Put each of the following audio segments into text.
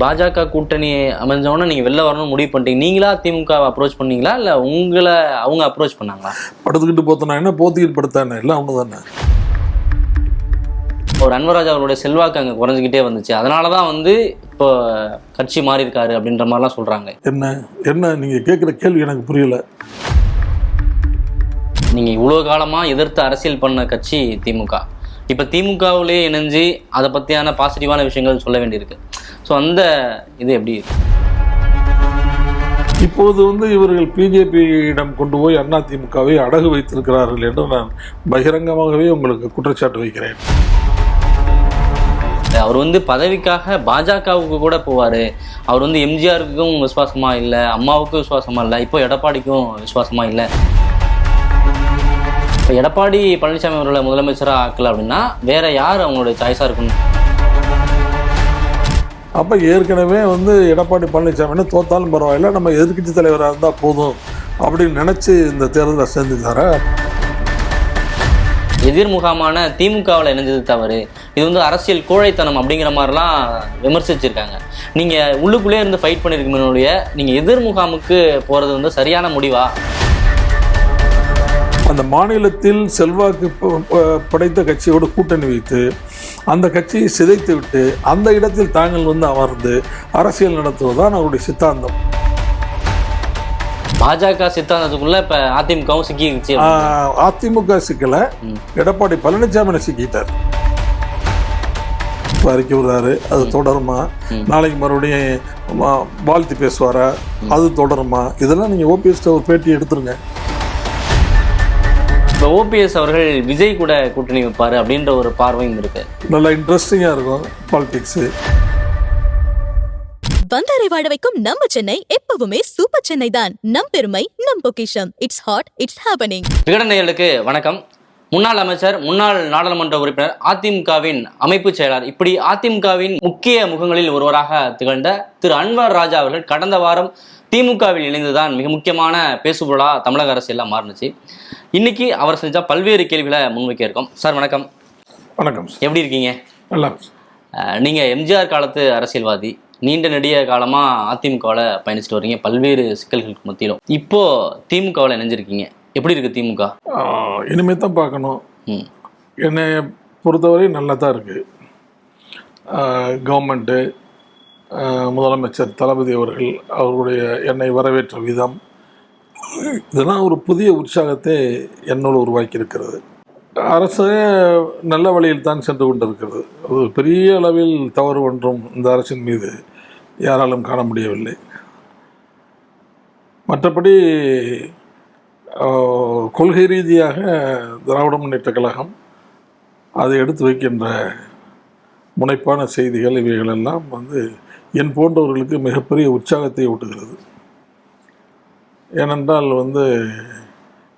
பாஜக கூட்டணி அமைஞ்சவொடனே நீங்க வெளில வரணும்னு முடிவு பண்ணிட்டீங்க. நீங்களா திமுக அப்ரோச் பண்ணீங்களா? இல்ல உங்களை அவங்க அப்ரோச் பண்ணாங்களா? படுத்துக்கிட்டு போத்தனா என்ன? போத்திக்கிட்டு படுத்தானே? எல்லாம் ஒன்று தானே? ஒரு அன்வராஜ் அவருடைய செல்வாக்கு அங்க குறைஞ்சிக்கிட்டே வந்துச்சு. அதனாலதான் வந்து இப்போ கட்சி மாறி இருக்காரு அப்படின்ற மாதிரிலாம் சொல்றாங்க. என்ன? என்ன? நீங்கள் கேட்குற கேள்வி எனக்கு புரியல. நீங்க இவ்வளவு காலமா எதிர்த்து அரசியல் பண்ண கட்சி திமுக. இப்ப திமுகவிலே இணைஞ்சு அதை பத்தியான பாசிட்டிவான விஷயங்கள் சொல்ல வேண்டியிருக்கு. ஸோ அந்த இது எப்படி இப்போது வந்து இவர்கள் பிஜேபியிடம் கொண்டு போய் அதிமுகவை அடகு வைத்திருக்கிறார்கள் என்று நான் பகிரங்கமாகவே உங்களுக்கு குற்றச்சாட்டு வைக்கிறேன். அவர் வந்து பதவிக்காக பாஜகவுக்கு கூட போவாரு. அவர் வந்து எம்ஜிஆருக்கும் விசுவாசமா இல்லை அம்மாவுக்கும் விசுவாசமா இல்லை இப்போ எடப்பாடிக்கும் விசுவாசமா இல்லை. இப்போ எடப்பாடி பழனிசாமி அவர்களை முதலமைச்சராக ஆக்கல அப்படின்னா வேற யார் அவங்களுடைய சாய்ஸாக இருக்கணும்? அப்போ ஏற்கனவே வந்து எடப்பாடி பழனிசாமின்னு தோத்தாலும் பரவாயில்ல நம்ம எதிர்க்கட்சி தலைவராக இருந்தால் போதும் அப்படின்னு நினச்சி இந்த தேர்தலை சேர்ந்துக்கார எதிர்முகமான திமுகவில் இணைஞ்சது தவறு. இது வந்து அரசியல் கோழைத்தனம் அப்படிங்கிற மாதிரிலாம் விமர்சிச்சிருக்காங்க. நீங்கள் உள்ளுக்குள்ளே இருந்து ஃபைட் பண்ணியிருக்கீங்க நீங்கள் எதிர்முகாமுக்கு போகிறது வந்து சரியான முடிவா? அந்த மாநிலத்தில் செல்வாக்கு படைத்த கட்சியோடு கூட்டணி வைத்து அந்த கட்சியை சிதைத்து விட்டு அந்த இடத்தில் தாங்கள் வந்து அமர்ந்து அரசியல் நடத்துவதுதான் அவருடைய சித்தாந்தம். பாஜக சித்தாந்தத்துக்குள்ள இப்போ அதிமுகவும் சிக்கிச்சு அதிமுக சிக்கலை. எடப்பாடி பழனிசாமி சிக்கிட்டார். அறிக்கை விடுறாரு. அது தொடருமா. நாளைக்கு மறுபடியும் வாழ்த்து பேசுவாரா? அது தொடருமா? இதெல்லாம் நீங்கள் ஓபிஎஸ்ட ஒரு பேட்டி எடுத்துருங்க. இப்போ ஓபிஎஸ் அவர்கள் விஜய் கூட கூட்டணி வைப்பாரு அப்படின்ற ஒரு பார்வையும் இருக்கு. நல்லா இன்ட்ரெஸ்டிங்காக இருக்கும் பாலிடிக்ஸு வந்தாரை வாழ வைக்கும் நம்ம சென்னை எப்பவுமே சூப்பர் சென்னை தான். நம் பெருமை நம் பொக்கிஷம். இட்ஸ் ஹாட் இட்ஸ் ஹேப்பனிங் விகடநேயர்களுக்கு வணக்கம். முன்னாள் அமைச்சர் முன்னாள் நாடாளுமன்ற உறுப்பினர் அதிமுகவின் அமைப்பு செயலாளர் இப்படி அதிமுகவின் முக்கிய முகங்களில் ஒருவராக திகழ்ந்த திரு அன்வர் ராஜா அவர்கள் கடந்த வாரம் திமுகவில் இணைந்துதான் மிக முக்கியமான பேசுபொருளா தமிழக அரசியல்லாம் மாறுனுச்சு. இன்னைக்கு அவர் செஞ்ச பல்வேறு கேள்விகளை முன்வைக்க இருக்கோம். சார் வணக்கம். வணக்கம். எப்படி இருக்கீங்க? நல்லா நீங்க எம்ஜிஆர் காலத்து அரசியல்வாதி நீண்ட நெடிய காலமா அதிமுகவில் பயணிச்சுட்டு வரீங்க பல்வேறு சிக்கல்களுக்கு மத்தியிலும். இப்போ திமுகவில் இணைஞ்சிருக்கீங்க. எப்படி இருக்கு திமுக? இனிமே தான் பார்க்கணும். ம். என்னை பொறுத்தவரை நல்லா தான் இருக்குது கவர்மெண்ட்டு முதலமைச்சர் தளபதி அவர்கள் அவர்களுடைய என்னை வரவேற்ற விதம் இதெல்லாம் ஒரு புதிய உற்சாகத்தை என்னோடு உருவாக்கி இருக்கிறது அரசு நல்ல வழியில் தான் சென்று கொண்டிருக்கிறது. அது பெரிய அளவில் தவறு ஒன்றும் இந்த அரசின் மீது யாராலும் காண முடியவில்லை. மற்றபடி கொள்கை ரீதியாக திராவிட முன்னேற்ற கழகம் அதை எடுத்து வைக்கின்ற முனைப்பான செய்திகள் இவைகளெல்லாம் வந்து என் போன்றவர்களுக்கு மிகப்பெரிய உற்சாகத்தை ஊட்டுகிறது. ஏனென்றால் வந்து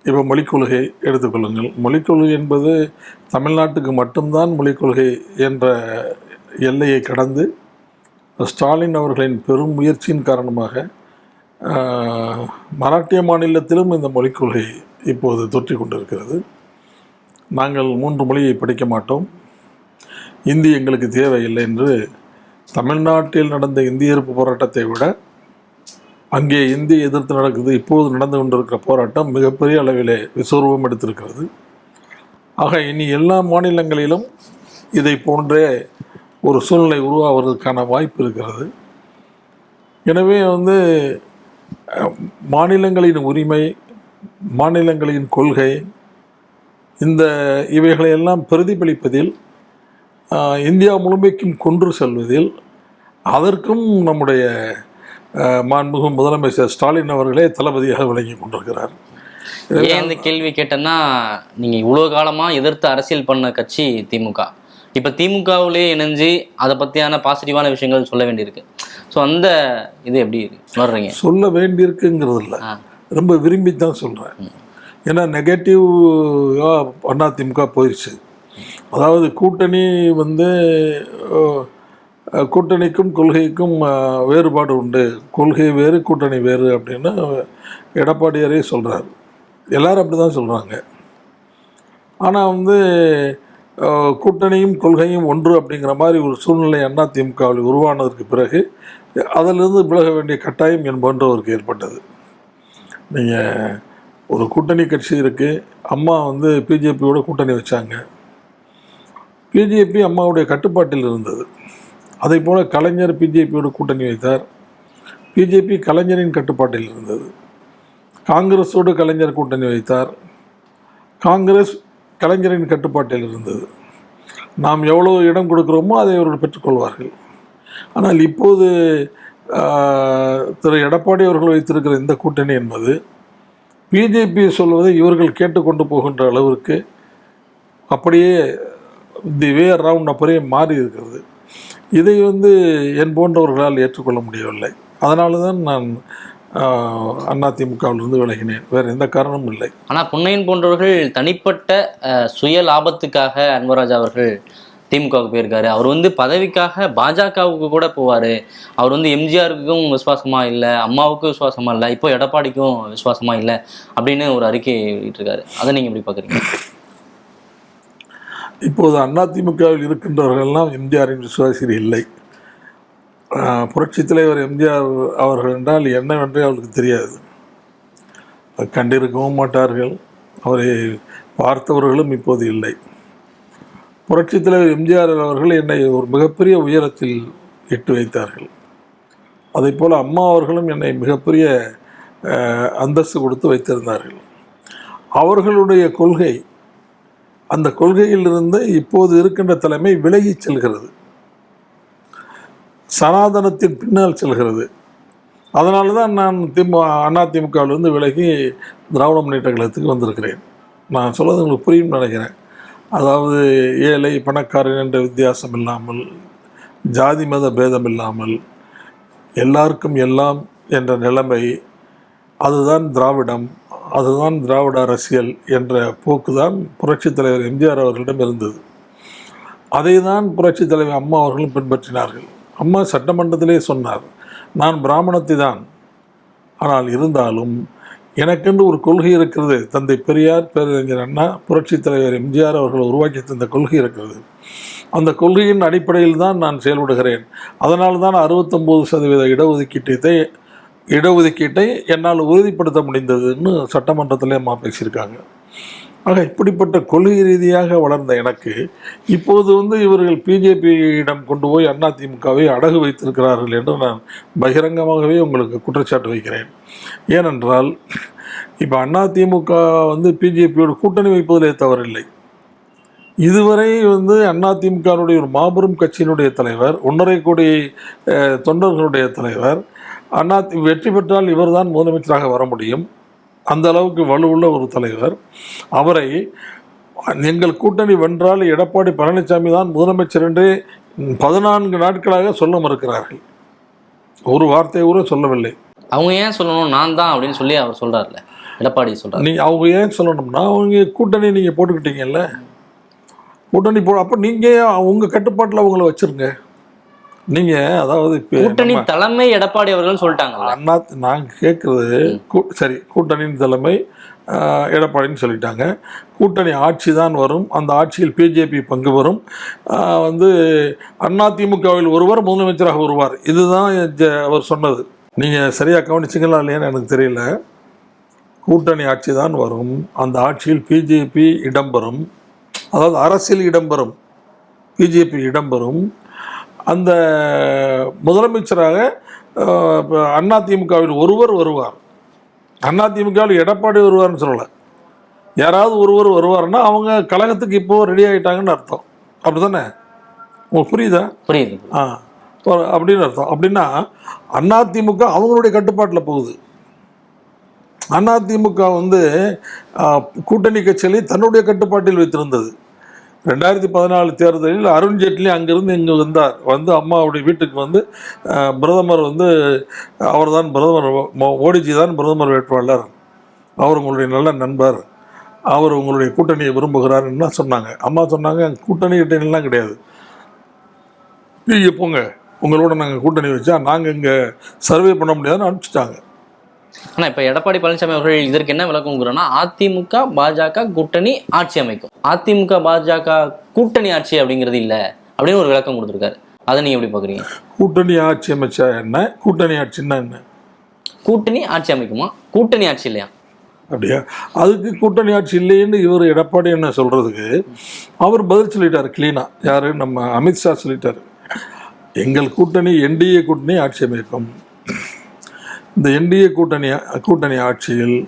இப்போ மொழிக் கொள்கை எடுத்துக்கொள்ளுங்கள் மொழிக் கொள்கை என்பது தமிழ்நாட்டுக்கு மட்டும்தான் மொழிக் கொள்கை என்ற எல்லையை கடந்து ஸ்டாலின் அவர்களின் பெரும் முயற்சியின் காரணமாக மராட்டிய மாநிலத்திலும் இந்த மொழிக் கொள்கை இப்போது தொற்றி கொண்டிருக்கிறது. நாங்கள் மூன்று மொழியை படிக்க மாட்டோம். இந்தி எங்களுக்கு தேவையில்லை என்று தமிழ்நாட்டில் நடந்த இந்திய எதிர்ப்பு போராட்டத்தை விட அங்கே இந்திய எதிர்த்து நடக்குது இப்போது நடந்து கொண்டிருக்கிற போராட்டம் மிகப்பெரிய அளவிலே விஸ்வரூபம் எடுத்திருக்கிறது. ஆக இனி எல்லா மாநிலங்களிலும் இதை போன்றே ஒரு சூழ்நிலை உருவாவதற்கான வாய்ப்பு இருக்கிறது. எனவே வந்து மாநிலங்களின் உரிமை மாநிலங்களின் கொள்கை இந்த இவைகளை எல்லாம் பிரதிபலிப்பதில் இந்தியா முழுமைக்கும் கொன்று செல்வதில் அதற்கும் நம்முடைய மாண்புமிகு முதலமைச்சர் ஸ்டாலின் அவர்களே தளபதியாக விளங்கி கொண்டிருக்கிறார். ஏன் இந்த கேள்வி கேட்டேன்னா நீங்க இவ்வளவு காலமா எதிர்த்து அரசியல் பண்ண கட்சி திமுக. இப்ப திமுகவிலே இணைஞ்சு அதை பத்தியான பாசிட்டிவான விஷயங்கள் சொல்ல வேண்டியிருக்கு. ஸோ அந்த இது எப்படி வர்றீங்க சொல்ல வேண்டியிருக்குங்கிறது இல்லை. ரொம்ப விரும்பி தான் சொல்கிறேன் ஏன்னா நெகட்டிவாக அதிமுக போயிடுச்சு அதாவது கூட்டணி வந்து கூட்டணிக்கும் கொள்கைக்கும் வேறுபாடு உண்டு. கொள்கை வேறு கூட்டணி வேறு அப்படின்னு எடப்பாடியாரே சொல்கிறார் எல்லாரும் அப்படி தான் சொல்கிறாங்க ஆனால் வந்து கூட்டணியும் கொள்கையும் ஒன்று அப்படிங்கிற மாதிரி ஒரு சூழ்நிலை அண்ணா திமுகவில் உருவானதற்கு பிறகு அதிலிருந்து விலக வேண்டிய கட்டாயம் என்பன்றவருக்கு ஏற்பட்டது. நீங்கள் ஒரு கூட்டணி கட்சி இருக்குது அம்மா வந்து பிஜேபியோட கூட்டணி வச்சாங்க. பிஜேபி அம்மாவுடைய கட்டுப்பாட்டில் இருந்தது. அதே போல் கலைஞர் பிஜேபியோட கூட்டணி வைத்தார். பிஜேபி கலைஞரின் கட்டுப்பாட்டில் இருந்தது. காங்கிரஸோடு கலைஞர் கூட்டணி வைத்தார். காங்கிரஸ் கலைஞரின் கட்டுப்பாட்டில் இருந்தது. நாம் எவ்வளோ இடம் கொடுக்குறோமோ அதை அவர்கள் பெற்றுக்கொள்வார்கள் ஆனால் இப்போது திரு எடப்பாடி அவர்கள் வைத்திருக்கிற இந்த கூட்டணி என்பது பிஜேபி சொல்வதை இவர்கள் கேட்டுக்கொண்டு போகின்ற அளவிற்கு அப்படியே தி வே அரவுண்ட் அப்படியே மாறி இருக்கிறது. இதை வந்து என் போன்றவர்களால் ஏற்றுக்கொள்ள முடியவில்லை. அதனால தான் நான் அதிமுகவிலிருந்து விலகினேன். வேறு எந்த காரணமும் இல்லை. ஆனால் பொன்னையன் போன்றவர்கள் தனிப்பட்ட சுய லாபத்துக்காக அன்வராஜ் அவர்கள் திமுகவுக்கு போயிருக்காரு. அவர் வந்து பதவிக்காக பாஜகவுக்கு கூட போவார். அவர் வந்து எம்ஜிஆருக்கும் விசுவாசமாக இல்லை அம்மாவுக்கும் விசுவாசமாக இல்லை இப்போ எடப்பாடிக்கும் விசுவாசமாக இல்லை அப்படின்னு ஒரு அறிக்கை வெளியிட்டிருக்காரு. அதை நீங்கள் எப்படி பார்க்குறீங்க இப்போது அதிமுகவில் இருக்கின்றவர்கள்லாம் எம்ஜிஆரின் விசுவாசிகள் இல்லை. புரட்சி தலைவர் எம்ஜிஆர் அவர்கள் என்றால் என்னவென்றே அவளுக்கு தெரியாது. கண்டிருக்கவும் மாட்டார்கள். அவரை பார்த்தவர்களும் இப்போது இல்லை. புரட்சி தலைவர் எம்ஜிஆர் அவர்கள் என்னை ஒரு மிகப்பெரிய உயரத்தில் இட்டு வைத்தார்கள். அதே போல் அம்மா அவர்களும் என்னை மிகப்பெரிய அந்தஸ்து கொடுத்து வைத்திருந்தார்கள். அவர்களுடைய கொள்கை அந்த கொள்கையிலிருந்து இப்போது இருக்கின்ற தலைமை விலகிச் செல்கிறது. சனாதனத்தின் பின்னால் செல்கிறது. அதனால தான் நான் திமு அதிமுகவிலிருந்து விலகி திராவிட முன்னேற்ற கழகத்துக்கு வந்திருக்கிறேன். நான் சொல்வது உங்களுக்கு புரியும் நினைக்கிறேன். அதாவது ஏழை பணக்காரன் என்ற வித்தியாசம் இல்லாமல் ஜாதி மத பேதம் இல்லாமல் எல்லாருக்கும் எல்லாம் என்ற நிலைமை அதுதான் திராவிடம். அதுதான் திராவிட அரசியல் என்ற போக்கு தான் புரட்சித் தலைவர் எம்ஜிஆர் அவர்களிடம் இருந்தது. அதை தான் புரட்சித் தலைவர் அம்மா அவர்களும் பின்பற்றினார்கள். அம்மா சட்டமன்றத்திலே சொன்னார் நான் பிராமணத்தை தான். ஆனால் இருந்தாலும் எனக்கென்று ஒரு கொள்கை இருக்கிறது. தந்தை பெரியார் பேரறிஞர் அண்ணா புரட்சித் தலைவர் எம்ஜிஆர் அவர்கள் உருவாக்கி தந்த கொள்கை இருக்கிறது. அந்த கொள்கையின் அடிப்படையில் தான் நான் செயல்படுகிறேன். அதனால் தான் அறுபத்தொம்போது சதவீத இடஒதுக்கீட்டை இடஒதுக்கீட்டை என்னால் உறுதிப்படுத்த முடிந்ததுன்னு சட்டமன்றத்திலே அம்மா பேசியிருக்காங்க. ஆக இப்படிப்பட்ட கொள்கை ரீதியாக வளர்ந்த எனக்கு இப்போது வந்து இவர்கள் பிஜேபியிடம் கொண்டு போய் அதிமுகவை அடகு வைத்திருக்கிறார்கள் என்று நான் பகிரங்கமாகவே உங்களுக்கு குற்றச்சாட்டு வைக்கிறேன். ஏனென்றால் இப்போ அதிமுக வந்து பிஜேபியோட கூட்டணி வைப்பதிலே தவறில்லை. இதுவரை வந்து அதிமுகனுடைய ஒரு மாபெரும் கட்சியினுடைய தலைவர் ஒன்றரை கோடி தொண்டர்களுடைய தலைவர் அண்ணா வெற்றி பெற்றால் இவர்தான் முதலமைச்சராக வர முடியும். அந்த அளவுக்கு வலுவுள்ள ஒரு தலைவர். அவரை எங்கள் கூட்டணி வென்றால் எடப்பாடி பழனிசாமி தான் முதலமைச்சர் என்று பதினான்கு நாட்களாக சொல்ல மறுக்கிறார்கள். ஒரு வார்த்தை கூட சொல்லவில்லை. அவங்க ஏன் சொல்லணும்? நான் தான் அப்படின்னு சொல்லி அவர் சொல்றாருல எடப்பாடி சொல்றாரு. நீ அவங்க ஏன் சொல்லணும்னா அவங்க கூட்டணி நீங்கள் போட்டுக்கிட்டீங்கல்ல. கூட்டணி போ அப்போ நீங்கள் உங்கள் கட்டுப்பாட்டில் அவங்கள வச்சுருங்க. நீங்கள் அதாவது கூட்டணி தலைமை எடப்பாடி அவர்கள் சொல்லிட்டாங்கல்ல. அண்ணா நாங்கள் கேட்குறது சரி கூட்டணியின் தலைமை எடப்பாடின்னு சொல்லிட்டாங்க. கூட்டணி ஆட்சி தான் வரும். அந்த ஆட்சியில் பிஜேபி பங்கு வரும் வந்து அதிமுகவில் ஒருவர் முதலமைச்சராக வருவார். இதுதான் அவர் சொன்னது. நீங்கள் சரியாக கவனிச்சிங்களா இல்லையான்னு எனக்கு தெரியல. கூட்டணி ஆட்சி தான் வரும். அந்த ஆட்சியில் பிஜேபி இடம்பெறும் அதாவது அரசியல் இடம்பெறும் பிஜேபி இடம்பெறும் அந்த முதலமைச்சராக அஹ், இப்ப அதிமுகவில் ஒருவர் வருவார். அதிமுகவில் எடப்பாடி வருவார்னு சொல்லலை. யாராவது ஒருவர் வருவார்னா அவங்க கழகத்துக்கு இப்போ ரெடி ஆகிட்டாங்கன்னு அர்த்தம். அப்படி தானே உங்களுக்கு புரியுதா? புரியுது ஆ அப்படின்னு அர்த்தம். அப்படின்னா அதிமுக அவங்களுடைய கட்டுப்பாட்டில் போகுது. அதிமுக வந்து கூட்டணி கட்சிகளை தன்னுடைய கட்டுப்பாட்டில் வைத்திருந்தது. ரெண்டாயிரத்தி பதினாலு தேர்தலில் அருண் ஜேட்லி அங்கிருந்து இங்கே வந்தார். வந்து அம்மாவுடைய வீட்டுக்கு வந்து பிரதமர் வந்து அவர் தான் பிரதமர் மோடிஜி தான் பிரதமர் வேட்பாளர். அவர் உங்களுடைய நல்ல நண்பர். அவர் உங்களுடைய கூட்டணியை விரும்புகிறாருன்னு சொன்னாங்க. அம்மா சொன்னாங்க கூட்டணி கிட்டணிலாம் கிடையாது. நீங்கள் போங்க. உங்களோட நாங்கள் கூட்டணி வச்சா நாங்கள் இங்கே சர்வே பண்ண முடியாதுன்னு அனுப்பிச்சிட்டாங்க. ஆனா இப்ப எடப்பாடி பழனிசாமி அவர்கள் இதற்கு என்ன விளக்கம் கொடுக்குறோம்னா அதிமுக பாஜக கூட்டணி ஆட்சி அமைக்கும். அதிமுக பாஜக கூட்டணி ஆட்சி அப்படிங்கிறது இல்ல அப்படின்னு ஒரு விளக்கம் கொடுத்துருக்காரு. அதை நீங்க எப்படி பாக்குறீங்க? கூட்டணி ஆட்சி அமைச்சா என்ன? கூட்டணி ஆட்சின்னா என்ன? கூட்டணி ஆட்சி அமைக்குமா? கூட்டணி ஆட்சி இல்லையா? அப்படியா? அதுக்கு கூட்டணி ஆட்சி இல்லைன்னு இவர் எடப்பாடி என்ன சொல்றதுக்கு அவர் பதில் சொல்லிட்டார் கிளீனா யாரு? நம்ம அமித்ஷா சொல்லிட்டாரு. எங்கள் கூட்டணி என்டிஏ கூட்டணி ஆட்சி அமைக்கும் இந்த என்டிஏ கூட்டணி கூட்டணி ஆட்சியில்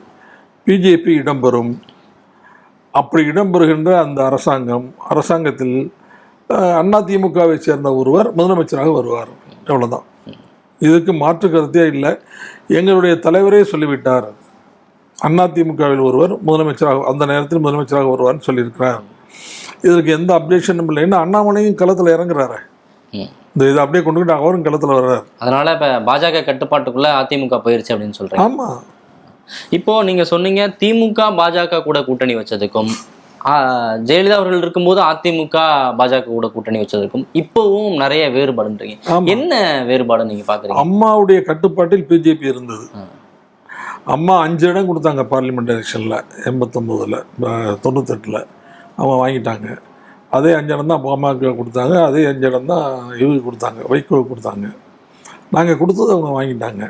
பிஜேபி இடம்பெறும். அப்படி இடம்பெறுகின்ற அந்த அரசாங்கம் அரசாங்கத்தில் அதிமுகவை சேர்ந்த ஒருவர் முதலமைச்சராக வருவார். எவ்வளோதான் இதுக்கு மாற்று கருத்தே இல்லை. எங்களுடைய தலைவரே சொல்லிவிட்டார். அதிமுகவில் ஒருவர் முதலமைச்சராக அந்த நேரத்தில் முதலமைச்சராக வருவார்னு சொல்லியிருக்கிறார். இதற்கு எந்த அப்டேஷனும் இல்லைன்னு அண்ணாமலையும் களத்தில் இறங்குறாரு. இந்த இதை அப்படியே கொண்டுக்கிட்டு அவரும் களத்தில் வர்றாரு. அதனால இப்ப பாஜக கட்டுப்பாட்டுக்குள்ள அதிமுக போயிருச்சு அப்படின்னு சொல்றேன் ஆமாம் இப்போ நீங்க சொன்னீங்க திமுக பாஜக கூட கூட்டணி வச்சதுக்கும் ஜெயலலிதா அவர்கள் இருக்கும்போது அதிமுக பாஜக கூட கூட்டணி வச்சதுக்கும் இப்பவும் நிறைய வேறுபாடுன்றீங்க. என்ன வேறுபாடு நீங்க பாக்குறீங்க? அம்மாவுடைய கட்டுப்பாட்டில் பிஜேபி இருந்தது. அம்மா அஞ்சு இடம் கொடுத்தாங்க பார்லிமெண்ட் எலெக்ஷனில் எண்பத்தொம்போதில் தொண்ணூத்தெட்டில். அவங்க வாங்கிட்டாங்க. அதே அஞ்சனம் தான் பாமக கொடுத்தாங்க அதே அஞ்சு தான் இவங்க கொடுத்தாங்க வைகோ கொடுத்தாங்க. நாங்கள் கொடுத்தது அவங்க வாங்கிட்டாங்க.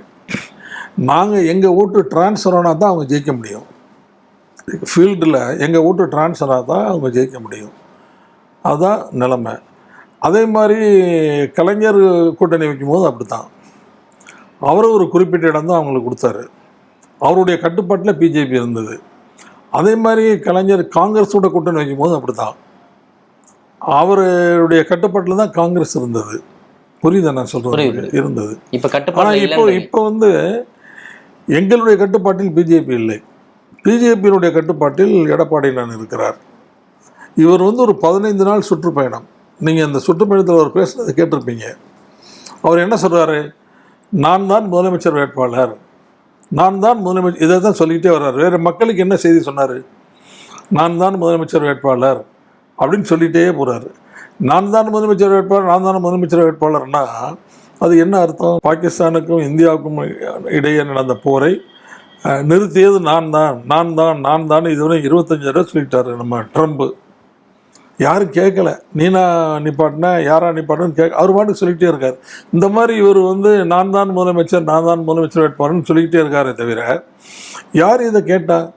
நாங்கள் எங்கள் ஓட்டு ட்ரான்ஸ்ஃபர் ஆனால் தான் அவங்க ஜெயிக்க முடியும். ஃபீல்டில் எங்கள் ஓட்டு டிரான்ஸ்ஃபர் ஆனால் தான் அவங்க ஜெயிக்க முடியும். அதுதான் நிலைமை. அதே மாதிரி கலைஞர் கூட்டணி வைக்கும்போது அப்படி தான் அவரும் ஒரு குறிப்பிட்ட இடம் தான் அவங்களுக்கு கொடுத்தாரு. அவருடைய கட்டுப்பாட்டில் பிஜேபி இருந்தது. அதே மாதிரி கலைஞர் காங்கிரஸோட கூட்டணி வைக்கும்போது அப்படி தான் அவருடைய கட்டுப்பாட்டில் தான் காங்கிரஸ் இருந்தது. புரியுதா நான் புரியுது. இருந்தது. இப்ப ஆனால் கட்டுப்பாடு இப்போ. இப்போ வந்து எங்களுடைய கட்டுப்பாட்டில் பிஜேபி இல்லை. பிஜேபியினுடைய கட்டுப்பாட்டில் எடப்பாடியார் இருக்கிறார். இவர் வந்து ஒரு பதினைந்து நாள் சுற்றுப்பயணம். நீங்கள் அந்த சுற்றுப்பயணத்தில் அவர் பேசுனதை கேட்டிருப்பீங்க. அவர் என்ன சொல்றாரு? நான் தான் முதலமைச்சர் வேட்பாளர். நான் தான் முதலமைச்சர் இதை தான் சொல்லிக்கிட்டே வர்றாரு. வேறு மக்களுக்கு என்ன செய்தி சொன்னார்? நான் தான் முதலமைச்சர் வேட்பாளர். அப்படின்னு சொல்லிகிட்டே போகிறாரு நான் தான் முதலமைச்சர் வேட்பாளர் நான் தான் முதலமைச்சர் வேட்பாளர்னா அது என்ன அர்த்தம்? பாகிஸ்தானுக்கும் இந்தியாவுக்கும் இடையே நடந்த போரை நிறுத்தியது நான் தான் நான் தான் நான் தான் இதுவரை இருபத்தஞ்சு தடவை சொல்லிட்டாரு நம்ம ட்ரம்ப்பு யாரும் கேட்கல. நீனா நிப்பாட்டினா யாரா நிப்பாட்டுன்னு கேட்க அவர் பாட்டுக்கு சொல்லிகிட்டே இருக்கார். இந்த மாதிரி இவர் வந்து நான் தான் முதலமைச்சர் நான் தான் முதலமைச்சர் வேட்பாளர்னு சொல்லிக்கிட்டே இருக்காரே தவிர யார் இதை கேட்டால்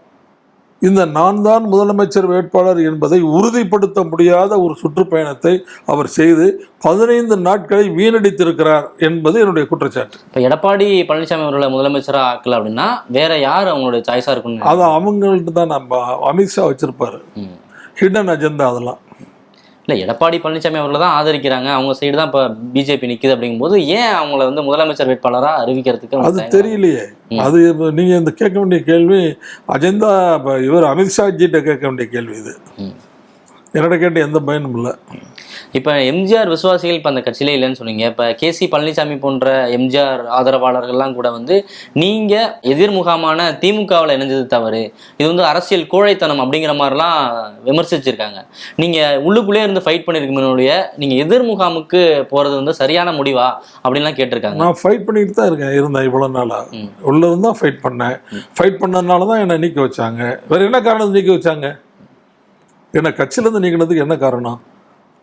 இந்த நான் தான் முதலமைச்சர் வேட்பாளர் என்பதை உறுதிப்படுத்த முடியாத ஒரு சுற்றுப்பயணத்தை அவர் செய்து பதினைந்து நாட்களை வீணடித்திருக்கிறார் என்பது என்னுடைய குற்றச்சாட்டு. இப்ப எடப்பாடி பழனிசாமி அவர்களை முதலமைச்சரா ஆக்கல அப்படின்னா வேற யார் அவங்களுடைய சாய்ஸா இருக்கும்னு அது அவங்கள்ட்ட தான் நம்ம அமித்ஷா வச்சிருப்பாரு. ஹிடன் அஜெண்டா அதெல்லாம். இல்ல எடப்பாடி பழனிசாமி அவர்களை தான் ஆதரிக்கிறாங்க. அவங்க சைடு தான் இப்ப பிஜேபி நிக்குது அப்படிங்கும்போது ஏன் அவங்கள வந்து முதலமைச்சர் வேட்பாளரா அறிவிக்கிறதுக்கு அது? தெரியலையே. அது இப்ப நீங்க இந்த கேட்க வேண்டிய கேள்வி அஜெண்டா இவர் அமித்ஷாஜிட்ட கேட்க வேண்டிய கேள்வி இது. என்னோட கேட்ட எந்த பயனும் இல்லை. இப்ப எம்ஜிஆர் விசுவாசிகள் இப்ப அந்த கட்சியிலே இல்லைன்னு சொன்னீங்க. இப்ப கே சி பழனிசாமி போன்ற எம்ஜிஆர் ஆதரவாளர்கள்லாம் கூட வந்து நீங்க எதிர்முகாமான திமுகவில் இணைஞ்சது தவறு. இது வந்து அரசியல் கோழைத்தனம் அப்படிங்கிற மாதிரிலாம் விமர்சிச்சிருக்காங்க. நீங்க உள்ளுக்குள்ளே இருந்து ஃபைட் பண்ணிருக்கீங்க நீங்க எதிர்முகாமுக்கு போறது வந்து சரியான முடிவா அப்படின்லாம் கேட்டிருக்காங்க. நான் ஃபைட் பண்ணிட்டு தான் இருக்கேன் இருந்தேன் இவ்வளோ நாளா. ம். உள்ள இருந்தா ஃபைட் பண்ணேன். ஃபைட் பண்ணதுனால தான் என்னை நீக்க வச்சாங்க. வேற என்ன காரணம் நீக்க வச்சாங்க? என்னை கட்சியிலேருந்து நீக்கினதுக்கு என்ன காரணம்?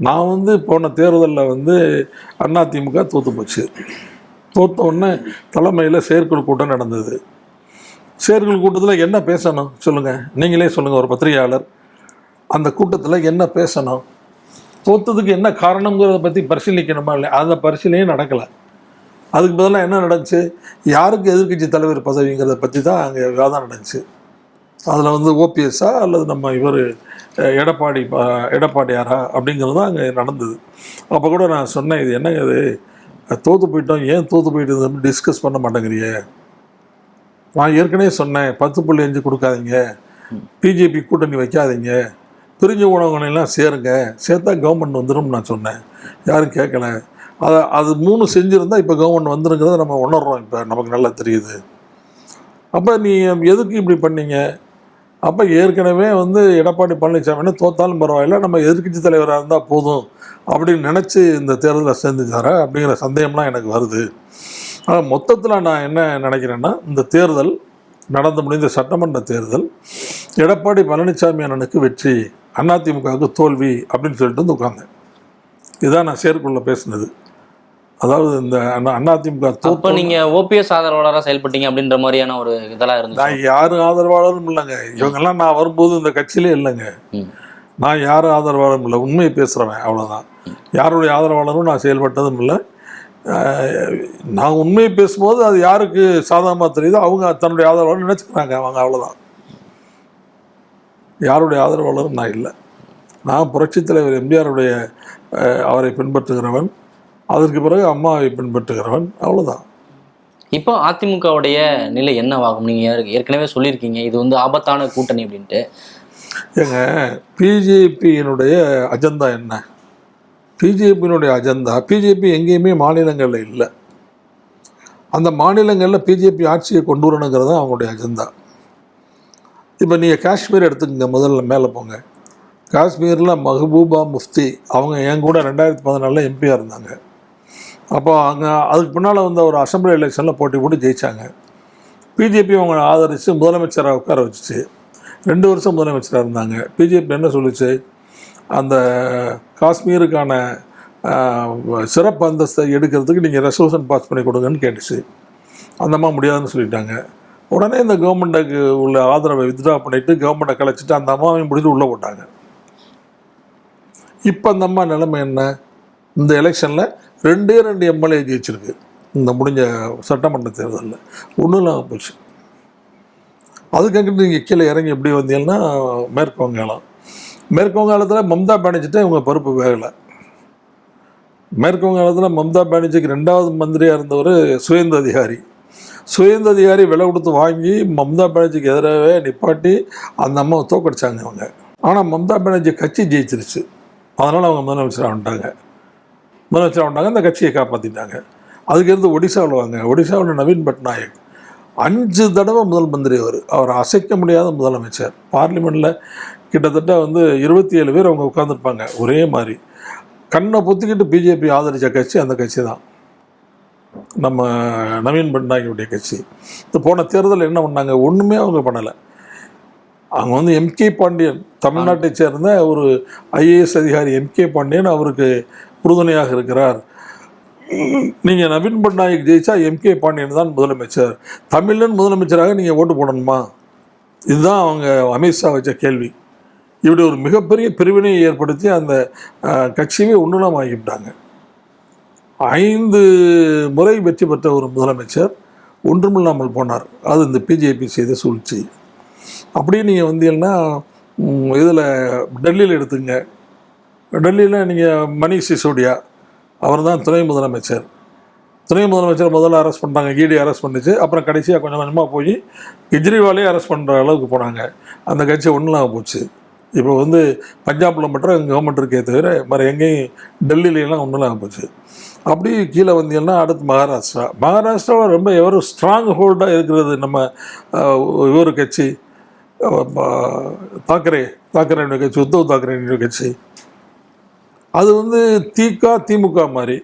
நான் வந்து போன தேர்தலில் வந்து அதிமுக தோற்று போச்சு. தோத்த தலைமையில் செயற்குழு கூட்டம் நடந்தது. செயற்குழு கூட்டத்தில் என்ன பேசணும் சொல்லுங்கள் நீங்களே சொல்லுங்கள் ஒரு பத்திரிகையாளர். அந்த கூட்டத்தில் என்ன பேசணும்? தோத்ததுக்கு என்ன காரணங்கிறத பற்றி பரிசீலிக்கணுமா இல்லை அந்த பரிசீலனையும் நடக்கலை. அதுக்கு பதிலாக என்ன நடந்துச்சு? யாருக்கு எதிர்க்கட்சி தலைவர் பதவிங்கிறத பற்றி தான் அங்கே விவாதம் நடந்துச்சு. அதில் வந்து ஓபிஎஸ்ஸா அல்லது நம்ம இவர் எடப்பாடி எடப்பாடியாரா அப்படிங்கிறது தான் அங்கே நடந்தது. அப்போ கூட நான் சொன்னேன் இது என்னங்க இது? தோற்று போயிட்டோம் ஏன் தோற்று போயிட்டு டிஸ்கஸ் பண்ண மாட்டேங்கிறியே. நான் ஏற்கனவே சொன்னேன் பத்து புள்ளி அஞ்சு கொடுக்காதீங்க. பிஜேபி கூட்டணி வைக்காதீங்க. பிரிஞ்ச உணவுகளெல்லாம் சேருங்க. சேர்த்தா கவர்மெண்ட் வந்துடும் நான் சொன்னேன். யாரும் கேட்கல அதை அது மூணு செஞ்சுருந்தா இப்போ கவர்மெண்ட் வந்துருங்கிறத நம்ம உணர்றோம். இப்போ நமக்கு நல்லா தெரியுது. அப்போ நீ எதுக்கு இப்படி பண்ணீங்க? அப்போ ஏற்கனவே வந்து எடப்பாடி பழனிசாமின்னு தோத்தாலும் பரவாயில்ல நம்ம எதிர்க்கட்சி தலைவராக இருந்தால் போதும் அப்படின்னு நினச்சி இந்த தேர்தலில் சேர்ந்துச்சாரா அப்படிங்கிற சந்தேகம்லாம் எனக்கு வருது. ஆனால் மொத்தத்தில் நான் என்ன நினைக்கிறேன்னா இந்த தேர்தல் நடந்து முடிந்த சட்டமன்ற தேர்தல் எடப்பாடி பழனிசாமி அண்ணனுக்கு வெற்றி அதிமுகவுக்கு தோல்வி அப்படின்னு சொல்லிட்டு வந்து உட்காந்தேன் இதுதான் நான் செயற்குள்ளே பேசினது. அதாவது இந்த அண்ணா அதிமுக தோற்று நீங்க ஓபிஎஸ் ஆதரவாளராக செயல்பட்டீங்க அப்படின்ற மாதிரியான ஒரு இதெல்லாம் இருந்துச்சு. நான் யாரும் ஆதரவாளரும் இல்லைங்க. இவங்கெல்லாம் நான் வரும்போது இந்த கட்சியிலே இல்லைங்க. நான் யாரும் ஆதரவாளரும் இல்லை. உண்மையை பேசுகிறவன் அவ்வளோதான் யாருடைய ஆதரவாளரும் நான் செயல்பட்டதும் இல்லை. நான் உண்மையை பேசும்போது அது யாருக்கு சாதகமாக தெரியுதோ அவங்க தன்னுடைய ஆதரவாளர் நினச்சிக்கிறாங்க அவங்க அவ்வளோதான் யாருடைய ஆதரவாளரும் நான் இல்லை. நான் புரட்சித் தலைவர் எம்ஜிஆருடைய அவரை பின்பற்றுகிறவன். அதற்கு பிறகு அம்மாவை பின்பற்றுகிறவன் அவ்வளோதான் இப்போ அதிமுகவுடைய நிலை என்னவாகும்? நீங்க ஏற்க- ஏற்கனவே சொல்லியிருக்கீங்க. இது வந்து ஆபத்தான கூட்டணி அப்படின்ட்டு. ஏங்க பிஜேபியினுடைய அஜெண்டா என்ன? பிஜேபியினுடைய அஜெண்டா பிஜேபி எங்கேயுமே மாநிலங்களில் இல்லை. அந்த மாநிலங்களில் பிஜேபி ஆட்சியை கொண்டு வரணுங்கிறது தான் அவங்களுடைய அஜெண்டா. இப்போ நீங்கள் காஷ்மீர் எடுத்துக்கங்க முதல்ல மேலே போங்க. காஷ்மீரில் மஹபூபா முஃப்தி அவங்க என் கூட ரெண்டாயிரத்தி பதினாலில் எம்பியாக இருந்தாங்க. அப்போ அங்கே அதுக்கு பின்னால் வந்து ஒரு அசம்பிளி எலெக்ஷனில் போட்டி போட்டு ஜெயிச்சாங்க. பிஜேபி அவங்களை ஆதரித்து முதலமைச்சராக உட்கார வச்சுச்சு. ரெண்டு வருஷம் முதலமைச்சராக இருந்தாங்க. பிஜேபி என்ன சொல்லுச்சு? அந்த காஷ்மீருக்கான சிறப்பு அந்தஸ்தை எடுக்கிறதுக்கு நீங்கள் ரெசல்யூஷன் பாஸ் பண்ணி கொடுங்கன்னு கேட்டுச்சு. அந்த அம்மா முடியாதுன்னு சொல்லிட்டாங்க. உடனே இந்த கவர்மெண்ட்டுக்கு உள்ள ஆதரவை வித்ட்ரா பண்ணிவிட்டு கவர்மெண்ட்டை கலைச்சிட்டு அந்த அம்மாவையும் முடிஞ்சு உள்ளே போட்டாங்க. இப்போ அந்த அம்மா நிலைமை என்ன? இந்த எலெக்ஷனில் ரெண்டே ரெண்டு எம்எல்ஏ ஜெயிச்சிருக்கு. இந்த முடிஞ்ச சட்டமன்ற தேர்தலில். ஒன்றும் இல்லாமல் போச்சு. அதுக்கங்கிட்டு நீங்கள் கீழே இறங்கி எப்படி வந்தீங்கன்னா மேற்கு வங்காளம் மேற்கு வங்காளத்தில் மம்தா பானர்ஜிட்ட இவங்க பருப்பு வேகலை. மேற்கு வங்காளத்தில் மம்தா பானர்ஜிக்கு ரெண்டாவது மந்திரியாக இருந்தவர் சுயந்த அதிகாரி. சுயந்த அதிகாரி விலை கொடுத்து வாங்கி மம்தா பானர்ஜிக்கு எதிராகவே நிப்பாட்டி அந்த அம்மாவை தோக்கடிச்சாங்க அவங்க ஆனால் மம்தா பானர்ஜி கட்சி ஜெயிச்சிருச்சு. அதனால் அவங்க முதலமைச்சராக வந்துட்டாங்க முதலமைச்சராக வந்தாங்க அந்த கட்சியை காப்பாற்றிட்டாங்க அதுக்கடுத்து ஒடிசாவில் வாங்க ஒடிசாவில் நவீன் பட்நாயக். அஞ்சு தடவை முதல் மந்திரி அவர். அவர் அசைக்க முடியாத முதலமைச்சர். பார்லிமெண்ட்டில் கிட்டத்தட்ட வந்து இருபத்தி ஏழு பேர் அவங்க உட்காந்துருப்பாங்க ஒரே மாதிரி. கண்ணை பொத்திக்கிட்டு பிஜேபி ஆதரித்த கட்சி அந்த கட்சி தான். நம்ம நவீன் பட்நாயக்குடைய கட்சி. இந்த போன தேர்தல் என்ன பண்ணாங்க? ஒன்றுமே அவங்க பண்ணலை. அவங்க வந்து எம்கே பாண்டியன் தமிழ்நாட்டை சேர்ந்த ஒரு ஐஏஎஸ் அதிகாரி எம்கே பாண்டியன் அவருக்கு உறுதுணையாக இருக்கிறார். நீங்கள் நவீன் பட்நாயக் ஜெயிச்சா எம்கே பாண்டியன் தான் முதலமைச்சர். தமிழன் முதலமைச்சராக நீங்கள் ஓட்டு போடணுமா? இதுதான் அவங்க அமித்ஷா வச்ச கேள்வி. இப்படி ஒரு மிகப்பெரிய பிரிவினையை ஏற்படுத்தி அந்த அஹ், கட்சியவே ஒன்றுலாம் ஆகிவிட்டாங்க ஐந்து முறை வெற்றி பெற்ற ஒரு முதலமைச்சர் ஒன்றுமில்லாமல் போனார். அது இந்த பிஜேபி செய்த சூழ்ச்சி. அப்படியே நீங்கள் வந்தீங்கன்னா இதில் டெல்லியில் எடுத்துங்க. டெல்லியில் நீங்கள் மணீஷ் சிசோடியா அவர் தான் துணை முதலமைச்சர். துணை முதலமைச்சர் முதல்ல அரெஸ்ட் பண்ணிட்டாங்க ஈடி அரெஸ்ட் பண்ணிச்சு. அப்புறம் கடைசியாக கொஞ்சம் கொஞ்சமாக போய் கெஜ்ரிவாலே அரெஸ்ட் பண்ணுற அளவுக்கு போனாங்க. அந்த கட்சி ஒன்றுலாம் போச்சு. இப்போ வந்து பஞ்சாபில் மட்டும் கவர்மெண்ட் இருக்கே தவிர மறு எங்கேயும் டெல்லியிலலாம் ஒன்றுலாம் போச்சு. அப்படி கீழே வந்தீங்கன்னா அடுத்து மகாராஷ்டிரா. மகாராஷ்டிராவில் ரொம்ப எவர் ஸ்ட்ராங் ஹோல்டாக இருக்கிறது நம்ம இவர் கட்சி தாக்கரே தாக்கரேனுடைய கட்சி உத்தவ் தாக்கரேனுடைய கட்சி. அது வந்து திக திமுக மாதிரி.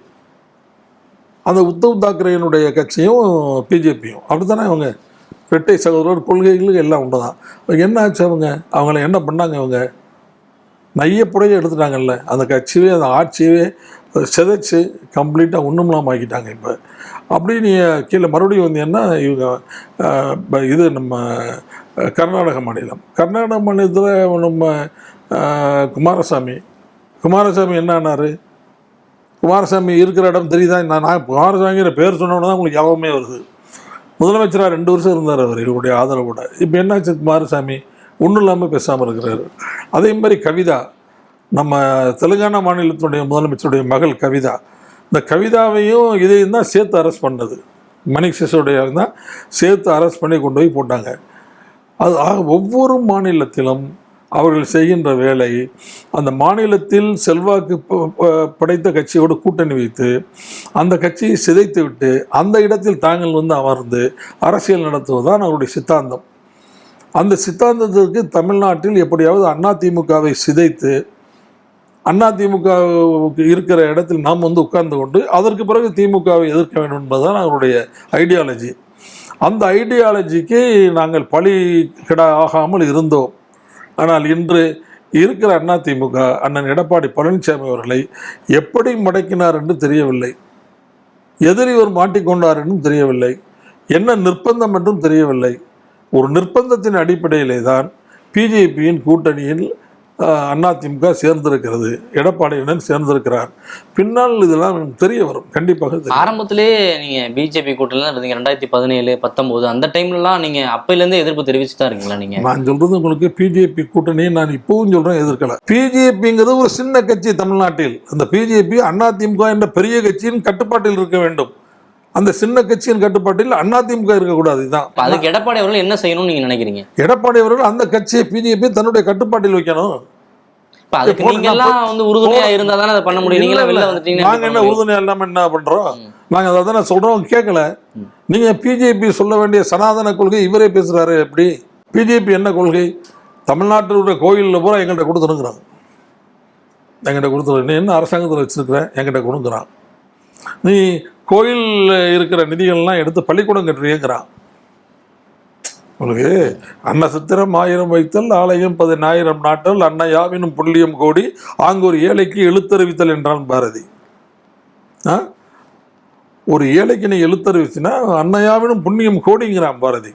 அந்த உத்தவ் தாக்கரேனுடைய கட்சியும் பிஜேபியும். அப்படித்தானே அவங்க ரெட்டை சகோதரர் கொள்கைகளுக்கு எல்லாம் உண்டு தான் என்ன ஆச்சு அவங்க? அவங்கள என்ன பண்ணாங்க அவங்க நைய எடுத்துட்டாங்கல்ல. அந்த கட்சியே அந்த ஆட்சியவே சிதைச்சு கம்ப்ளீட்டாக ஒன்றும்லாம் ஆக்கிட்டாங்க இப்போ. அப்படி நீ கீழே மறுபடியும் வந்தீங்கன்னா இவங்க இது நம்ம கர்நாடக மாநிலம். கர்நாடக மாநிலத்தில் நம்ம குமாரசாமி குமாரசாமி என்ன ஆனார் குமாரசாமி இருக்கிற இடம் தெரியுதா? நான் நான் குமாரசாமிங்கிற பேர் சொன்னோன்னு தான் உங்களுக்கு ஞாபகமே வருது. முதலமைச்சராக ரெண்டு வருஷம் இருந்தார் அவர் இவருடைய ஆதரவோட இப்போ என்னாச்சு குமாரசாமி? ஒன்றும் இல்லாமல் பேசாமல் இருக்கிறாரு. அதே மாதிரி கவிதா நம்ம தெலுங்கானா மாநிலத்தினுடைய முதலமைச்சருடைய மகள் கவிதா இந்த கவிதாவையும் இதையும் தான் சேர்த்து அரெஸ்ட் பண்ணது. மணிக் சிசோடைய தான் சேர்த்து அரெஸ்ட் பண்ணி கொண்டு போய் போட்டாங்க. அது ஆக ஒவ்வொரு மாநிலத்திலும் அவர்கள் செய்கின்ற வேலை அந்த மாநிலத்தில் செல்வாக்கு ப- ப- படைத்த கட்சியோடு கூட்டணி வைத்து அந்த கட்சியை சிதைத்து விட்டு அந்த இடத்தில் தாங்கள் வந்து அமர்ந்து அரசியல் நடத்துவதுதான் அவருடைய சித்தாந்தம். அந்த சித்தாந்தத்திற்கு தமிழ்நாட்டில் எப்படியாவது அதிமுகவை சிதைத்து அதிமுகவுக்கு இருக்கிற இடத்தில் நாம் வந்து உட்கார்ந்து கொண்டு அதற்கு பிறகு திமுகவை எதிர்க்க வேண்டும் என்பதுதான் அவருடைய ஐடியாலஜி. அந்த ஐடியாலஜிக்கு நாங்கள் பழி கிட ஆகாமல் இருந்தோம். ஆனால் இன்று இருக்கிற அண்ணா திமுக அண்ணன் எடப்பாடி பழனிசாமி அவர்களை எப்படி முடக்கினார் என்று தெரியவில்லை. எதிரி ஒரு மாட்டிக்கொண்டார் என்றும் தெரியவில்லை. என்ன நிர்பந்தம் என்றும் தெரியவில்லை. ஒரு நிர்பந்தத்தின் அடிப்படையிலே தான் பிஜேபியின் கூட்டணியில் அதிமுக சேர்ந்திருக்கிறது. எடப்பாடியுடன் சேர்ந்திருக்கிறார். பின்னால் இதெல்லாம் தெரிய வரும். கண்டிப்பாக தெரியும். ஆரம்பத்திலே நீங்க பிஜேபி கூட்டணில இருந்தீங்க. ரெண்டாயிரத்தி பதினேழு பத்தொன்பது அந்த டைம்லலாம் நீங்க அப்பையில இருந்தே எதிர்ப்பு தெரிவிச்சு தான் இருக்கீங்களா நீங்க? நான் சொல்றது உங்களுக்கு பிஜேபி கூட்டணியை நான் இப்பவும் சொல்றேன் எதிர்க்கல. பிஜேபிங்கிறது ஒரு சின்ன கட்சி தமிழ்நாட்டில். அந்த பிஜேபி அதிமுக என்ற பெரிய கட்சியின் கட்டுப்பாட்டில் இருக்க வேண்டும். அந்த சின்ன கட்சியின் கட்டுப்பாட்டில் அதிமுக இருக்கக்கூடாது இதுதான் அதுக்கு எடப்பாடி அவர்கள் என்ன செய்யணும்னு நீங்க நினைக்கிறீங்க? எடப்பாடி அவர்கள் அந்த கட்சியை பிஜேபி தன்னுடைய கட்டுப்பாட்டில் வைக்கணும். கேட்கல நீங்க பிஜேபி சொல்ல வேண்டிய சனாதன கொள்கை இவரே பேசுறாரு எப்படி? பிஜேபி என்ன கொள்கை? தமிழ்நாட்டில் கோயிலில் பூரா எங்கள்கிட்ட கொடுத்துருக்குறாங்க என்கிட்ட கொடுத்துரு நீ என்ன அரசாங்கத்தில் வச்சிருக்கிற? என்கிட்ட கொடுக்குறான். நீ கோயிலில் இருக்கிற நிதிகள்லாம் எடுத்து பள்ளிக்கூடம் கட்டுறியங்கிறான் உங்களுக்கு அன்னசித்திரம் ஆயிரம் வைத்தல் ஆலயம் பதினாயிரம் நாட்டல் அன்னையாவினும் புள்ளியம் கோடி ஆங்கொரு ஏழைக்கு எழுத்தறிவித்தல் என்றான் பாரதி. ஆ? ஒரு ஏழைக்கு நீ எழுத்தறிவிச்சினா அன்னையாவினும் புண்ணியம் கோடிங்கிறான் பாரதி.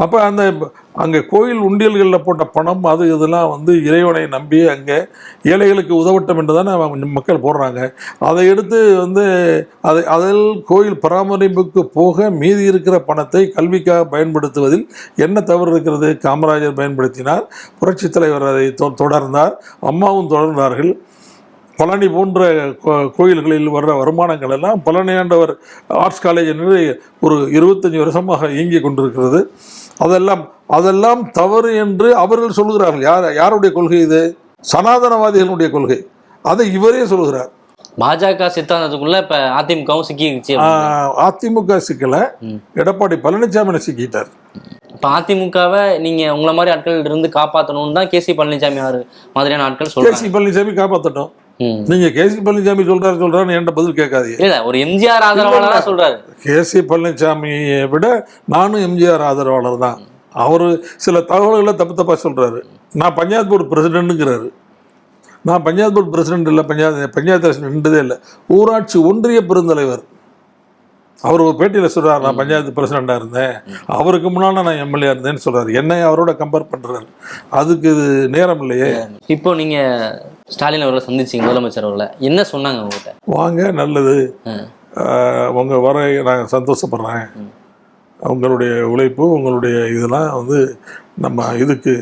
அப்போ அந்த அங்கே கோயில் உண்டியல்களில் போட்ட பணம் அது இதெல்லாம் வந்து இறைவனை நம்பி அங்கே ஏழைகளுக்கு உதவட்டும் என்று தானே மக்கள் போடுறாங்க. அதை எடுத்து வந்து அதை அதில் கோயில் பராமரிப்புக்கு போக மீதி இருக்கிற பணத்தை கல்விக்காக பயன்படுத்துவதில் என்ன தவறு இருக்கிறது? காமராஜர் பயன்படுத்தினார் புரட்சித் தலைவர் அதை தொ- தொடர்ந்தார் அம்மாவும் தொடர்ந்தார்கள். பழனி போன்ற கோ- கோயில்களில் வர்ற வருமானங்கள் எல்லாம் பழனி ஆண்டவர் ஆர்ட்ஸ் காலேஜ் என்று ஒரு இருபத்தஞ்சி வருஷமாக இயங்கி கொண்டிருக்கிறது. அதெல்லாம் அதெல்லாம் தவறு என்று அவர்கள் சொல்கிறார்கள். யார் யாருடைய கொள்கை இது? சனாதனவாதிகளுடைய கொள்கை. அதை இவரே சொல்கிறார். பாஜக சித்தாந்தத்துக்குள்ள இப்ப அதிமுகவும் சிக்கிடுச்சு ஆஹ், அதிமுக சிக்கல. எடப்பாடி பழனிசாமி சிக்கிட்டார். இப்ப அதிமுகவை நீங்க உங்களை மாதிரி ஆட்கள் இருந்து காப்பாத்தணும்னு தான் கேசி பழனிசாமி அவரு மாதிரியான ஆட்கள் கே சொல்றாங்க. சி பழனிசாமி காப்பாற்றட்டும். நீங்க கே சி பழனிசாமி சொல்றாரு சொல்றாருன்னு என்கிட்ட பதில் கேட்காதீங்க. இல்ல ஒரு எம்ஜிஆர் ஆதரவாளரா சொல்றாரு. கே சி பழனிசாமியை விட நானும் எம்ஜிஆர் ஆதரவாளர் தான். அவர் சில தகவல்களை தப்பு தப்பாக சொல்கிறாரு நான் பஞ்சாயத்து போர்டு பிரசிடென்ட்டுங்கிறாரு நான் பஞ்சாயத்து போர்டு பிரசிடென்ட் இல்லை பஞ்சாயத்து பஞ்சாயத்து அரசு நின்றதே இல்லை. ஊராட்சி ஒன்றிய பெருந்தலைவர். அவர் ஒரு பேட்டியில் சொல்றாரு நான் பஞ்சாயத்து பிரசிடெண்ட்டாக இருந்தேன். அவருக்கு முன்னால் நான் எம்எல்ஏ இருந்தேன்னு சொல்றாரு. என்னை அவரோட கம்பேர் பண்ணுறாரு அதுக்கு இது நேரம் இல்லையே. இப்போ நீங்க ஸ்டாலின் அவர்களை சந்திச்சீங்க முதலமைச்சர் அவர்களை. என்ன சொன்னாங்க உங்ககிட்ட? வாங்க நல்லது. ம். ஆஹ் உங்க வர நான் சந்தோஷப்படுறேன். உங்களுடைய உழைப்பு உங்களுடைய இதெல்லாம் வந்து நம்ம இதுக்கு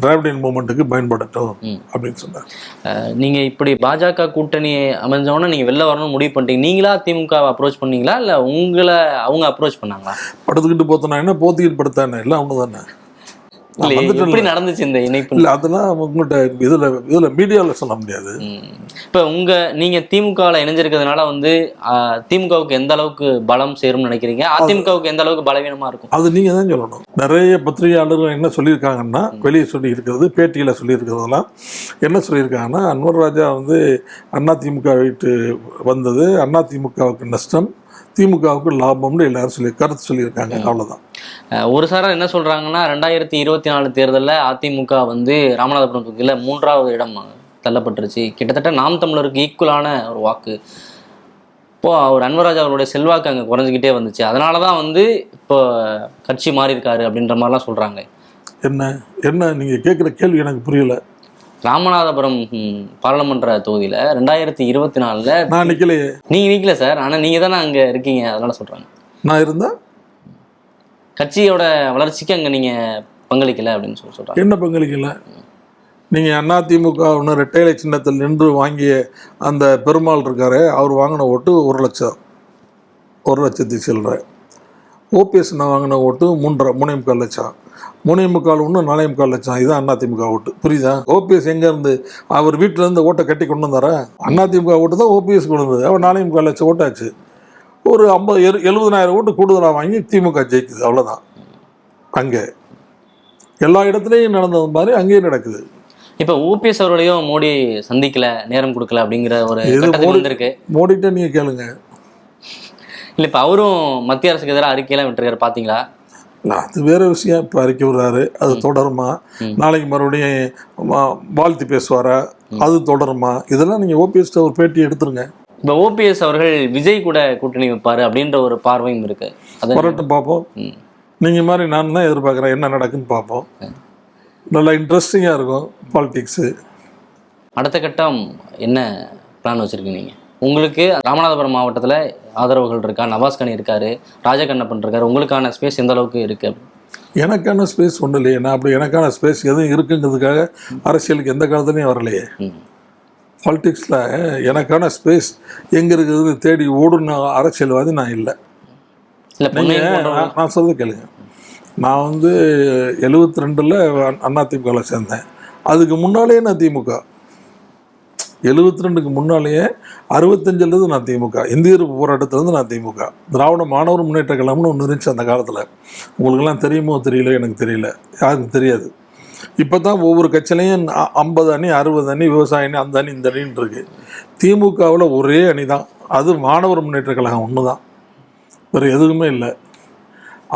டிராவிடியன் மூமெண்ட்டுக்கு பயன்படட்டும். அப்படின்னு சொன்னார் அஹ், நீங்க இப்படி பாஜக கூட்டணி அமைஞ்சவொடனே நீங்க வெளில வரணும்னு முடிவு பண்ணிட்டீங்க. நீங்களா திமுக அப்ரோச் பண்ணீங்களா? இல்ல உங்களை அவங்க அப்ரோச் பண்ணாங்களா? படுத்துக்கிட்டு போத்தனா என்ன? போத்திக்கிட்டு படுத்தானே? எல்லாம் ஒன்று தானே இல்ல. எப்படி நடந்துச்சு இந்த இணைப்பு இல்லை அதெல்லாம் உங்கள்கிட்ட இதில் இதில் மீடியாவில் சொல்ல முடியாது. இப்ப உங்க நீங்க திமுகவில் இணைஞ்சிருக்கிறதுனால வந்து திமுகவுக்கு எந்த அளவுக்கு பலம் சேரும்னு நினைக்கிறீங்க? அதிமுகவுக்கு எந்த அளவுக்கு பலவீனமா இருக்கும்? அது நீங்கள் தான் சொல்லணும். நிறைய பத்திரிகையாளர்கள் என்ன சொல்லியிருக்காங்கன்னா வெளியே சொல்லி இருக்கிறது பேட்டியில் சொல்லியிருக்கிறதெல்லாம். என்ன சொல்லியிருக்காங்கன்னா அன்வர் ராஜா வந்து அதிமுக விட்டு வந்தது. அதிமுகவுக்கு நஷ்டம். திமுகவுக்கு லாபம்னு எல்லாரும் சொல்லி கருத்து சொல்லியிருக்காங்க. அவ்வளோதான் ஒரு சாரர் என்ன சொல்றாங்கன்னா ரெண்டாயிரத்தி இருபத்தி நாலு தேர்தலில் அதிமுக வந்து ராமநாதபுரம் தொகுதியில் மூன்றாவது இடம் தள்ளப்பட்டுருச்சு. கிட்டத்தட்ட நாம் தமிழருக்கு ஈக்குவலான ஒரு வாக்கு. இப்போ அவர் அன்வராஜ் அவருடைய செல்வாக்கு அங்கே குறைஞ்சிக்கிட்டே வந்துச்சு. அதனால தான் வந்து இப்போ கட்சி மாறி இருக்காரு அப்படின்ற மாதிரிலாம் சொல்றாங்க. என்ன என்ன நீங்கள் கேட்குற கேள்வி எனக்கு புரியல. ராமநாதபுரம் பாராளுமன்ற தொகுதியில் ரெண்டாயிரத்தி இருபத்தி நாலில் நான் நிற்கலையே நீங்கள் நிற்கல சார். ஆனால் நீங்கள் தானே அங்கே இருக்கீங்க. அதனால சொல்கிறாங்க நான் இருந்தால் கட்சியோட வளர்ச்சிக்கு அங்கே நீங்கள் பங்களிக்கல அப்படின்னு சொல்லி சொல்கிறாங்க என்ன பங்களிக்கல? நீங்கள் அதிமுக ஒன்று ரெட்டைலை சின்னத்தில் நின்று வாங்கிய அந்த பெருமாள் இருக்காரே. அவர் வாங்கின ஓட்டு ஒரு லட்சம். ஒரு லட்சத்தி சில்லற. ஓபிஎஸ் நான் வாங்கின ஓட்டு மூன்றரை மூணே முக்கால் லட்சம். மூணே முக்கால் ஒன்று நாலே முக்கால் லட்சம். இதுதான் அதிமுக ஓட்டு. புரியுதா? ஓபிஎஸ் எங்கேருந்து அவர் வீட்டில் இருந்து ஓட்டை கட்டி கொண்டு வந்தாரா? அதிமுக ஓட்டு தான் ஓபிஎஸ் கொண்டு வந்தது. அவர் நாலே முக்கால் லட்சம் ஓட்டாச்சு. ஒரு ஐம்பது எரு எழுபதனாயிரம் ஓட்டு கூடுதலாக வாங்கி திமுக ஜெயிக்குது. அவ்வளோதான் அங்கே. எல்லா இடத்துலையும் நடந்தது மாதிரி அங்கேயும் நடக்குது. இப்ப ஓபிஎஸ் அவர்களையும் மோடி சந்திக்கல நேரம் கொடுக்கல அப்படிங்கிற ஒரு வந்திருக்கு. மோடிட்ட நீங்க கேளுங்க. இல்ல இப்ப அவரும் மத்திய அரசுக்கு எதிராக அறிக்கையெல்லாம் விட்டுருக்காரு. பாத்தீங்களா? நான் அது வேற விஷயம். இப்போ அறிக்கை விடுறாரு. அது தொடருமா. நாளைக்கு மறுபடியும் வாழ்த்து பேசுவாரா? அது தொடருமா? இதெல்லாம் நீங்கள் ஓபிஎஸ் ஒரு பேட்டி எடுத்துருங்க. இப்ப ஓபிஎஸ் அவர்கள் விஜய் கூட கூட்டணி வைப்பாரு அப்படின்ற ஒரு பார்வையும் இருக்கு. அது வரட்டும் பார்ப்போம். நீங்கள் மாதிரி நான் தான் எதிர்பார்க்குறேன்? என்ன நடக்குன்னு பார்ப்போம் நல்லா இன்ட்ரெஸ்டிங்காக இருக்கும் பாலிடிக்ஸு அடுத்த கட்டம் என்ன பிளான் வச்சிருக்கீங்க நீங்க? உங்களுக்கு ராமநாதபுரம் மாவட்டத்துல ஆதரவுகள் இருக்கா? நவாஸ் கனி இருக்காரு ராஜகண்ணப்பன் இருக்காரு. உங்களுக்கான ஸ்பேஸ் எந்த அளவுக்கு இருக்கு? எனக்கான ஸ்பேஸ் ஒன்றும் இல்லையே. நான் அப்படி எனக்கான ஸ்பேஸ் எதுவும் இருக்குங்கிறதுக்காக அரசியலுக்கு எந்த காலத்துலையும் வரலையே. ம். பாலிடிக்ஸில் எனக்கான ஸ்பேஸ் எங்கே இருக்குதுன்னு தேடி ஓடுன அரசியல்வாதி நான் இல்லை. நான் சொல்றது கேளுங்க. நான் வந்து எழுபத்தி ரெண்டில் அதிமுகவில் சேர்ந்தேன். அதுக்கு முன்னாலேயே நான் திமுக. எழுபத்தி ரெண்டுக்கு முன்னாலேயே அறுபத்தஞ்சிலேருந்து நான் திமுக இந்திய போராட்டத்திலேருந்து நான் திமுக. திராவிட மாணவர் முன்னேற்ற கழகம்னு ஒன்று இருந்துச்சு அந்த காலத்தில். உங்களுக்கெல்லாம் தெரியுமோ தெரியல எனக்கு தெரியல. யாருக்கும் தெரியாது. இப்போ தான் ஒவ்வொரு கட்சியிலையும் ஐம்பது அணி அறுபது அணி விவசாய அணி அந்த அணி இந்த அணின்னு இருக்கு. திமுகவில் ஒரே அணி தான் அது மாணவர் முன்னேற்ற கழகம் ஒன்று தான் வேறு எதுவுமே இல்லை.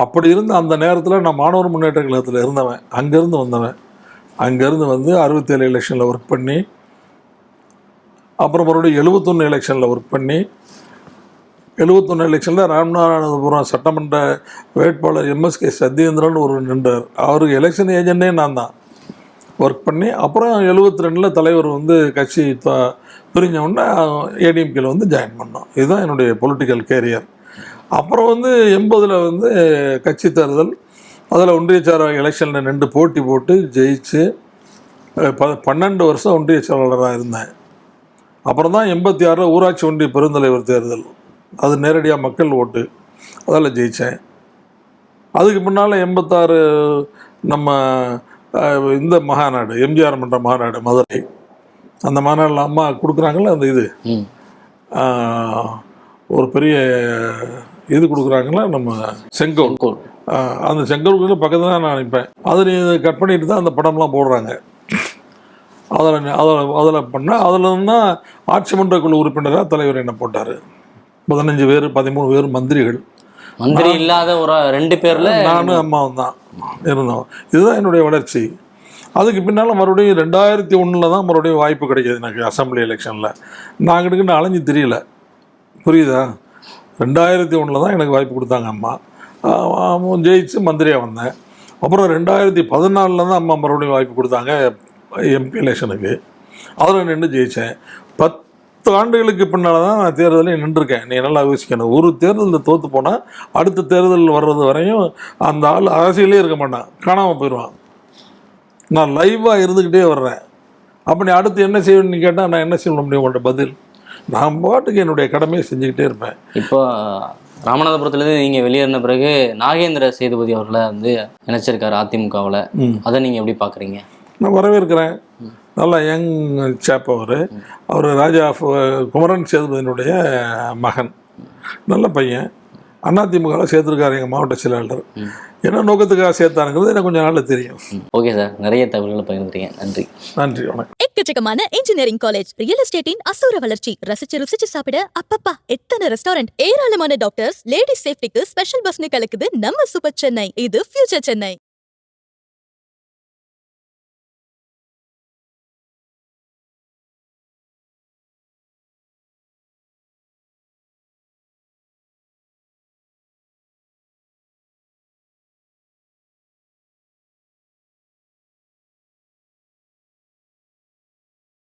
அப்படி இருந்த அந்த நேரத்தில் நான் மாணவர் முன்னேற்ற கழகத்தில் இருந்தவன். அங்கேருந்து வந்தவன். அங்கேருந்து வந்து அறுபத்தேழு எலெக்ஷனில் ஒர்க் பண்ணி அப்புறம் மறுபடியும் எழுபத்தொன்று எலெக்ஷனில் ஒர்க் பண்ணி எழுபத்தொன்று எலெக்ஷனில் ராமநாதபுரம் சட்டமன்ற வேட்பாளர் எம்எஸ்கே சத்யேந்திரன் ஒரு நின்றார். அவருக்கு எலெக்ஷன் ஏஜென்ட்டே நான் தான். ஒர்க் பண்ணி அப்புறம் எழுபத்தி ரெண்டில் தலைவர் வந்து கட்சி த- ஏடிஎம்கேல வந்து ஜாயின் பண்ணோம். இதுதான் என்னுடைய பொலிட்டிக்கல் கேரியர் அப்புறம் வந்து எண்பதில் வந்து கட்சி தேர்தல். அதில் ஒன்றிய செயலாளர் எலெக்ஷனில் நின்று போட்டி போட்டு ஜெயிச்சு ப பன்னெண்டு வருஷம் ஒன்றிய செயலாளராக இருந்தேன். அப்புறம் தான் எண்பத்தி ஆறில் ஊராட்சி ஒன்றிய பெருந்தலைவர் தேர்தல். அது நேரடியாக மக்கள் ஓட்டு. அதில் ஜெயித்தேன் அதுக்கு முன்னால் எண்பத்தாறு நம்ம இந்த மகாநாடு எம்ஜிஆர் மன்ற மாநாடு மதுரை. அந்த மாநாட்டில் அம்மா கொடுக்குறாங்கல்ல அந்த இது. ஒரு பெரிய இது கொடுக்குறாங்களா நம்ம செங்கோல். அந்த செங்கோலுக்கு பக்கத்தில் தான் நான் நிற்பேன் அதில் கட் பண்ணிட்டு தான் அந்த படம்லாம் போடுறாங்க. அதில் அதில் அதில் பண்ணேன் அதில் தான் ஆட்சி மன்ற குழு உறுப்பினராக தலைவர் என்ன போட்டார்? பதினஞ்சு பேர் பதிமூணு பேர் மந்திரிகள். மந்திரி இல்லாத ஒரு ரெண்டு பேர்ல நானும் அம்மாவும் தான் இருந்தோம். இதுதான் என்னுடைய வளர்ச்சி. அதுக்கு பின்னால் மறுபடியும் ரெண்டாயிரத்தி ஒன்றில் தான் மறுபடியும் வாய்ப்பு கிடைக்கிது எனக்கு அசம்பிளி எலெக்ஷனில். நான் கிட்ட அலைஞ்சு தெரியல. புரியுதா? ரெண்டாயிரத்தி ஒன்றில் தான் எனக்கு வாய்ப்பு கொடுத்தாங்க அம்மா. ஜெயிச்சு மந்திரியாக வந்தேன். அப்புறம் ரெண்டாயிரத்தி பதினாலில் தான் அம்மா மறுபடியும் வாய்ப்பு கொடுத்தாங்க. எம்பி எலெக்ஷனுக்கு அதில் நின்று ஜெயித்தேன் பத்து ஆண்டுகளுக்கு பின்னால் தான் நான் தேர்தலில் நின்றுருக்கேன். நீ நல்லா யோசிக்கணும். ஒரு தேர்தலில் தோற்று போனால் அடுத்த தேர்தல் வர்றது வரையும் அந்த ஆள் அரசியலே இருக்க மாட்டான். காணாமல் போயிடுவான். நான் லைவாக இருந்துக்கிட்டே வர்றேன். அப்போ நீ அடுத்து என்ன செய்வேன்னு கேட்டால் நான் என்ன செய்ய முடியும் உங்கள்கிட்ட பதில். நான் பாட்டுக்கு என்னுடைய கடமையை செஞ்சுக்கிட்டே இருப்பேன். இப்போ ராமநாதபுரத்துலேருந்து நீங்கள் வெளியேறின பிறகு நாகேந்திர சேதுபதி அவர்களை வந்து இணைச்சிருக்காரு அதிமுகவில். அதை நீங்கள் எப்படி பார்க்குறீங்க நான் வரவேற்கிறேன். நல்லா யங் சேப் அவர். அவர் ராஜா குமரன் சேதுபதியினுடைய மகன். நல்ல பையன். அதிமுகவில் சேர்த்துருக்காரு எங்கள் மாவட்ட செயலாளர். என்ன நோக்கத்துக்காக சேர்த்தாருங்கிறது எனக்கு கொஞ்சம் நாளில் தெரியும். Okay sir. நிறைய தகவல்களை பகிர்ந்துட்டீங்க. நன்றி. நன்றி வணக்கம். எக்கச்சக்கமான இன்ஜினியரிங் காலேஜ் ரியல் எஸ்டேட்டின் அசூர வளர்ச்சி ரசிச்சு ருசிச்சு சாப்பிட அப்பப்பா எத்தனை ரெஸ்டாரண்ட் ஏராளமான டாக்டர்ஸ் லேடிஸ் சேஃப்டிக்கு ஸ்பெஷல் பஸ்னு கலக்குது நம்ம சூப்பர் சென்னை. இது ஃபியூச்சர் சென்னை.